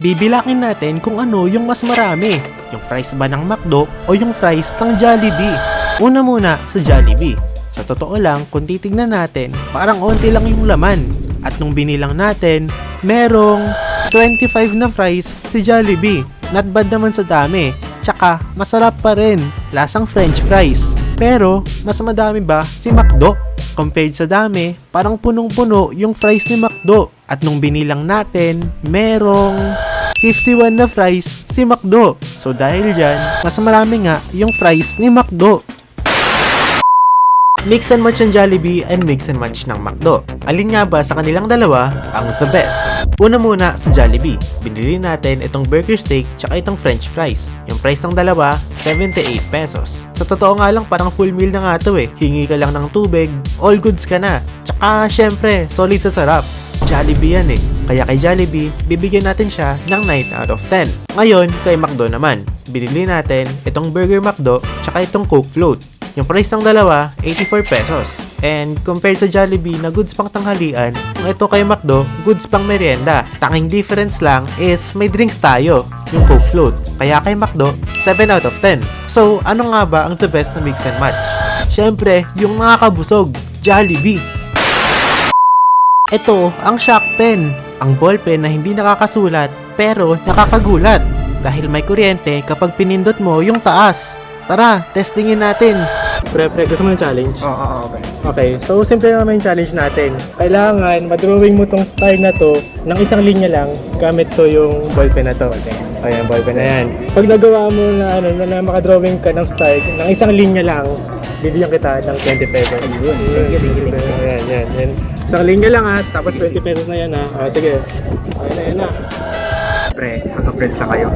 Bibilangin natin kung ano yung mas marami. Yung fries ba ng McDo o yung fries ng Jollibee? Una muna sa Jollibee. Sa totoo lang, kung titignan natin, parang onti lang yung laman. At nung binilang natin, merong 25 na fries si Jollibee. Not bad naman sa dami. Tsaka, masarap pa rin. Lasang french fries. Pero, mas madami ba si McDo? Compared sa dami, parang punong-puno yung fries ni McDo. At nung binilang natin, merong 51 na fries si McDo. So dahil dyan, mas marami nga yung fries ni McDo. Mix and match ng Jollibee and mix and match ng McDo. Alin nga ba sa kanilang dalawa ang the best? Una muna sa Jollibee. Binili natin itong burger steak tsaka itong french fries. Yung price ng dalawa, 78 pesos. Sa totoo nga lang, parang full meal na nga to eh. Hingi ka lang ng tubig, all goods ka na. Tsaka syempre, solid sa sarap. Jollibee yan eh. Kaya kay Jollibee, bibigyan natin siya ng 9 out of 10. Ngayon, kay McDo naman. Binili natin itong Burger McDo tsaka itong Coke Float. Yung price ng dalawa, 84 pesos. And compared sa Jollibee na goods pang tanghalian, kung ito kay McDo, goods pang merienda. Tanging difference lang is may drinks tayo, yung Coke Float. Kaya kay McDo, 7 out of 10. So, ano nga ba ang the best na mix and match? Siyempre, yung nakakabusog, Jollibee. Ito ang shock pen. Ang ballpen na hindi nakakasulat pero nakakagulat dahil may kuryente kapag pinindot mo yung taas. Tara, testingin natin. Pre, pre, gusto mo ng challenge? Oo, oo, okay. Okay, so simple naman yung challenge natin. Kailangan madrawing mo tong star na to ng isang linya lang gamit to yung ballpen na to. Okay. Ayan, ballpen na yan. Pag nagawa mo na, ano, na, na makadrawing ka ng star ng isang linya lang, bibigyan kita ng 20 pesos. Yun, Ayan, yan, yan. Isang linya lang ha, tapos 20 pesos na yan ha. Ah, sige. Okay na yan na. Pre, magka-friends na kayo.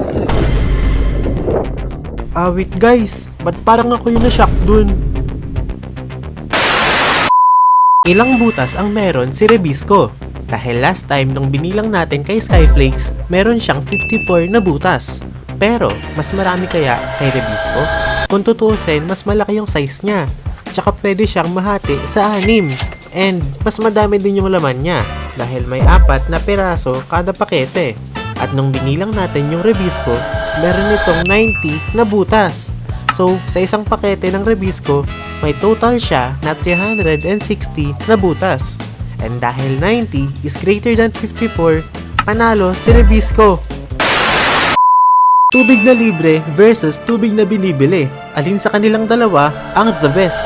Ah, wait guys. Ba't parang ako yung na-shock dun? Ilang butas ang meron si Rebisco? Dahil last time nung binilang natin kay Skyflakes, meron siyang 54 na butas. Pero, mas marami kaya kay Rebisco? Kung tutusin, mas malaki yung size niya. Tsaka pwede siyang mahati sa anim. And, mas madami din yung laman niya. Dahil may apat na peraso kada pakete. At nung binilang natin yung Rebisco, meron itong 90 na butas. So, sa isang pakete ng Rebisco, may total siya na 360 na butas. And dahil 90 is greater than 54, panalo si Rebisco. Tubig na libre versus tubig na binibili. Alin sa kanilang dalawa ang the best?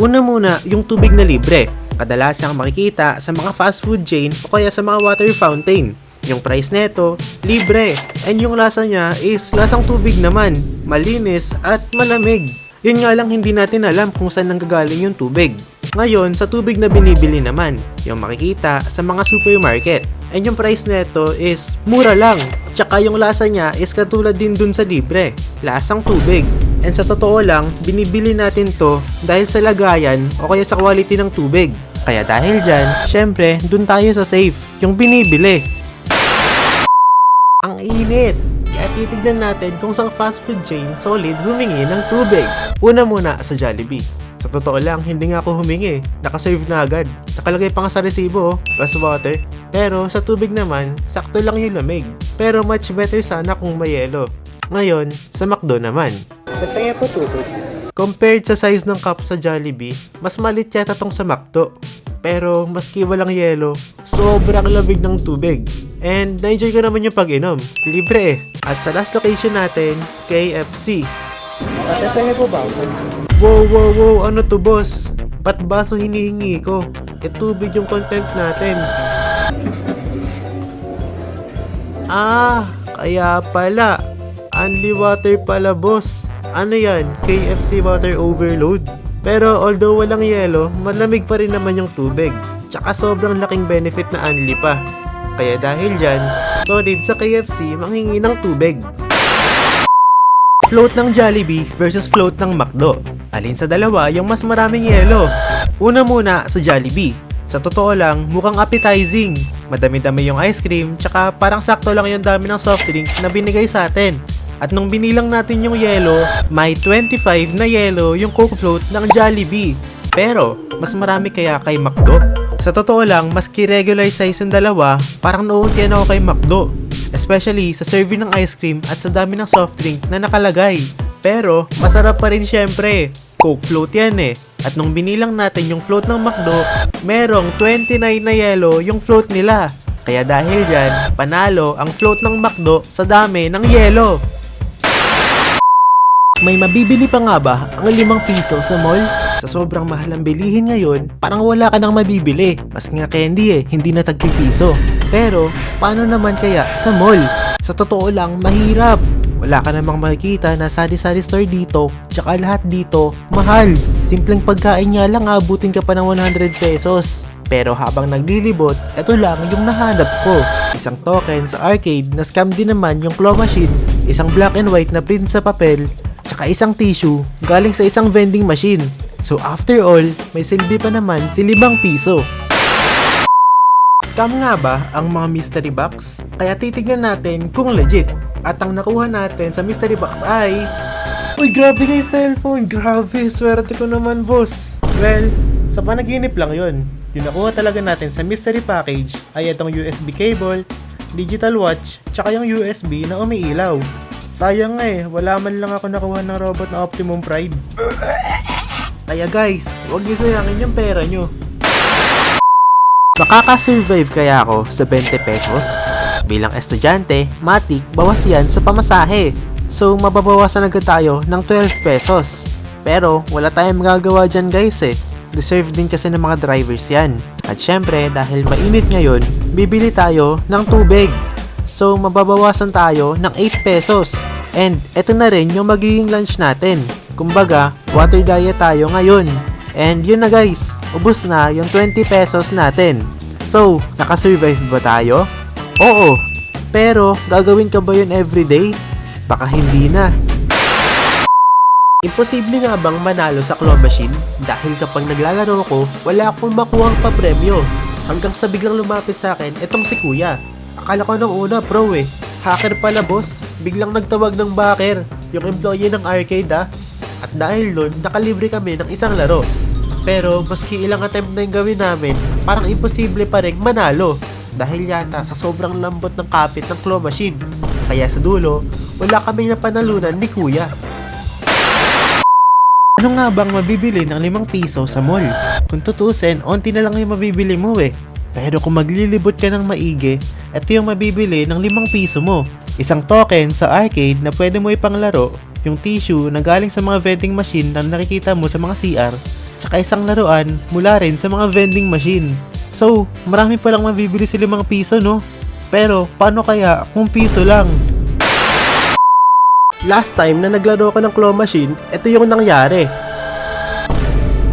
Una muna, yung tubig na libre. Kadalasang makikita sa mga fast food chain o kaya sa mga water fountain. Yung price neto, libre. And yung lasa niya is lasang tubig naman, malinis at malamig. Yun nga lang hindi natin alam kung saan nanggagaling yung tubig. Ngayon, sa tubig na binibili naman, yung makikita sa mga supermarket. And yung price neto is mura lang. Tsaka yung lasa niya is katulad din dun sa libre. Lasang tubig. And sa totoo lang, binibili natin to dahil sa lagayan o kaya sa quality ng tubig. Kaya dahil dyan, syempre, dun tayo sa safe, yung binibili. Ang init! Kaya titignan natin kung sang fast food chain solid humingi ng tubig. Una muna sa Jollibee. Sa totoo lang, hindi nga ako humingi. Nakaserve na agad. Nakalagay pa nga sa resibo, oh, plus water. Pero sa tubig naman, sakto lang yung lamig. Pero much better sana kung may yelo. Ngayon, sa McDo naman. Patay po tubig. Compared sa size ng cup sa Jollibee, mas malit yata tong sa McDo. Pero maski walang yelo, sobrang lamig ng tubig. And na-enjoy ko naman yung pag-inom. Libre eh. At sa last location natin, KFC. Tatay po ba? Wow, wow, wow, ano to boss? Ba't baso hinihingi ko? E tubig yung content natin. Ah, kaya pala. Only water pala boss. Ano yan? KFC water overload? Pero although walang yelo, malamig pa rin naman yung tubig. Tsaka sobrang laking benefit na unli pa. Kaya dahil dyan, solid sa KFC manghingi ng tubig. Float ng Jollibee versus float ng McDo. Alin sa dalawa yung mas maraming yelo? Una muna sa Jollibee. Sa totoo lang, mukhang appetizing. Madami-dami yung ice cream, tsaka parang sakto lang yung dami ng soft drink na binigay sa atin. At nung binilang natin yung yelo, may 25 na yelo yung Coke Float ng Jollibee. Pero, mas marami kaya kay McDo? Sa totoo lang, maski regular size yung dalawa, parang nauntian ako kay McDo. Especially sa serving ng ice cream at sa dami ng soft drink na nakalagay. Pero, masarap pa rin syempre. Coke float yan eh. At nung binilang natin yung float ng McDo, merong 29 na yellow yung float nila. Kaya dahil dyan, panalo ang float ng McDo sa dami ng yellow. May mabibili pa nga ba ang limang piso sa mall? Sa sobrang mahal ang bilihin ngayon, parang wala ka nang mabibili. Mas nga candy eh, hindi na tagpipiso. Pero, paano naman kaya sa mall? Sa totoo lang, mahirap. Wala ka namang makikita na sari-sari store dito, tsaka lahat dito, mahal. Simpleng pagkain nga lang abutin ka pa ng 100 pesos. Pero habang naglilibot, ito lang yung nahanap ko. Isang token sa arcade na scam din naman yung claw machine, isang black and white na print sa papel, tsaka isang tissue galing sa isang vending machine. So after all, may silbi pa naman si 5 piso. Scam nga ba ang mga mystery box? Kaya titignan natin kung legit. At ang nakuha natin sa mystery box ay... Uy, grabe kay cellphone! Grabe, swerte ko naman, boss! Well, sa panaginip lang yon. Yung nakuha talaga natin sa mystery package ay itong USB cable, digital watch, tsaka yung USB na umiilaw. Sayang nga eh, wala man lang ako nakuha ng robot na Optimum Prime. Kaya guys, huwag niyo sayangin yung pera nyo. Makakasurvive kaya ako sa 20 pesos? Bilang estudyante, matik, bawas yan sa pamasahe. So, mababawasan agad tayo ng 12 pesos. Pero, wala tayong magagawa dyan guys eh. Deserve din kasi ng mga drivers yan. At syempre, dahil mainit ngayon, bibili tayo ng tubig. So, mababawasan tayo ng 8 pesos. And, eto na rin yung magiging lunch natin. Kumbaga, water diet tayo ngayon. And yun na guys, ubos na yung 20 pesos natin. So, nakasurvive ba tayo? Oo. Pero, gagawin ka ba yun everyday? Baka hindi na. Imposible nga bang manalo sa claw machine? Dahil kapag naglalaro ko, wala akong makuhang papremyo. Hanggang sa biglang lumapit sa akin, etong si kuya. Akala ko nung una pro eh. Hacker pala boss. Biglang nagtawag ng backer. Yung employee ng arcade ah. At dahil nun, nakalibre kami ng isang laro. Pero maski ilang attempt na yung gawin namin, parang imposible pa rin manalo. Dahil yata sa sobrang lambot ng kapit ng claw machine. Kaya sa dulo, wala kaming napanalunan ni kuya. Ano nga bang mabibili ng 5 piso sa mall? Kung tutusin, onti na lang yung mabibili mo eh. Pero kung maglilibot ka ng maigi, ito yung mabibili ng 5 piso mo. Isang token sa arcade na pwede mo ipanglaro, yung tissue na galing sa mga vending machine na nakikita mo sa mga CR, tsaka isang laruan mula rin sa mga vending machine. So, marami palang mabibili sa 5 piso no? Pero, paano kaya kung piso lang? Last time na naglaro ko ng claw machine, ito yung nangyari.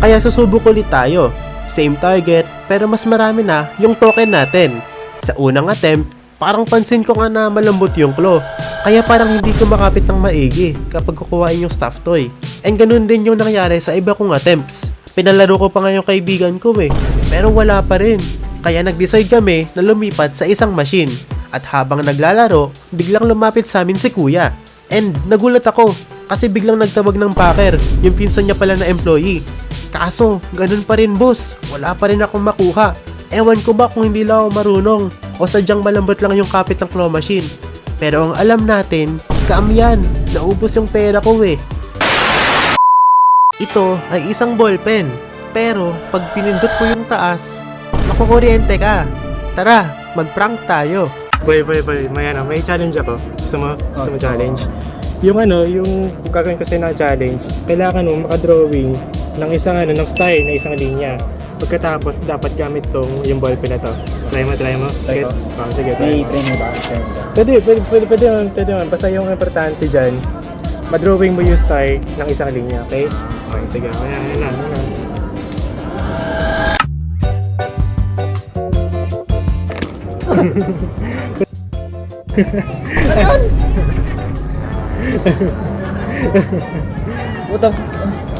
Kaya susubok ulit tayo. Same target, pero mas marami na yung token natin. Sa unang attempt, parang pansin ko nga na malambot yung claw. Kaya parang hindi ko makapit ng maigi kapag kukuhain yung stuffed toy. And ganun din yung nangyari sa iba kong attempts. Pinalaro ko pa nga yung kaibigan ko eh. Pero wala pa rin. Kaya nag-decide kami na lumipat sa isang machine. At habang naglalaro, biglang lumapit sa amin si kuya. And nagulat ako kasi biglang nagtawag ng packer, yung pinsan niya pala na employee. Kaso, ganun pa rin boss, wala pa rin akong makuha. Ewan ko ba kung hindi lang ako marunong o sadyang malambot lang yung kapit ng claw machine. Pero ang alam natin, scam yan. Naubos yung pera ko eh. Ito ay isang ballpen. Pero pag pinindot ko yung taas, makukuryente ka. Tara, mag-prank tayo. Boy, boy, boy, may ano, may challenge ako. Gusto mo? Gusto mo challenge? Yung ano, yung gagawin ko sa'yo na challenge, kailangan mo makadrawing ng isang ano, ng style na isang linya. Pagkatapos, dapat gamit tong yung ballpen na to. Try mo, try mo. Try ko. Gets? Oh, sige, try May mo. train mo ba? Train mo ba? Pwede, pwede, pwede, pwede pwede. Basta yung importante dyan, madrawing mo yung style ng isang linya, okay? Okay, sige. Ayan, ayan na, ayan na. What the f-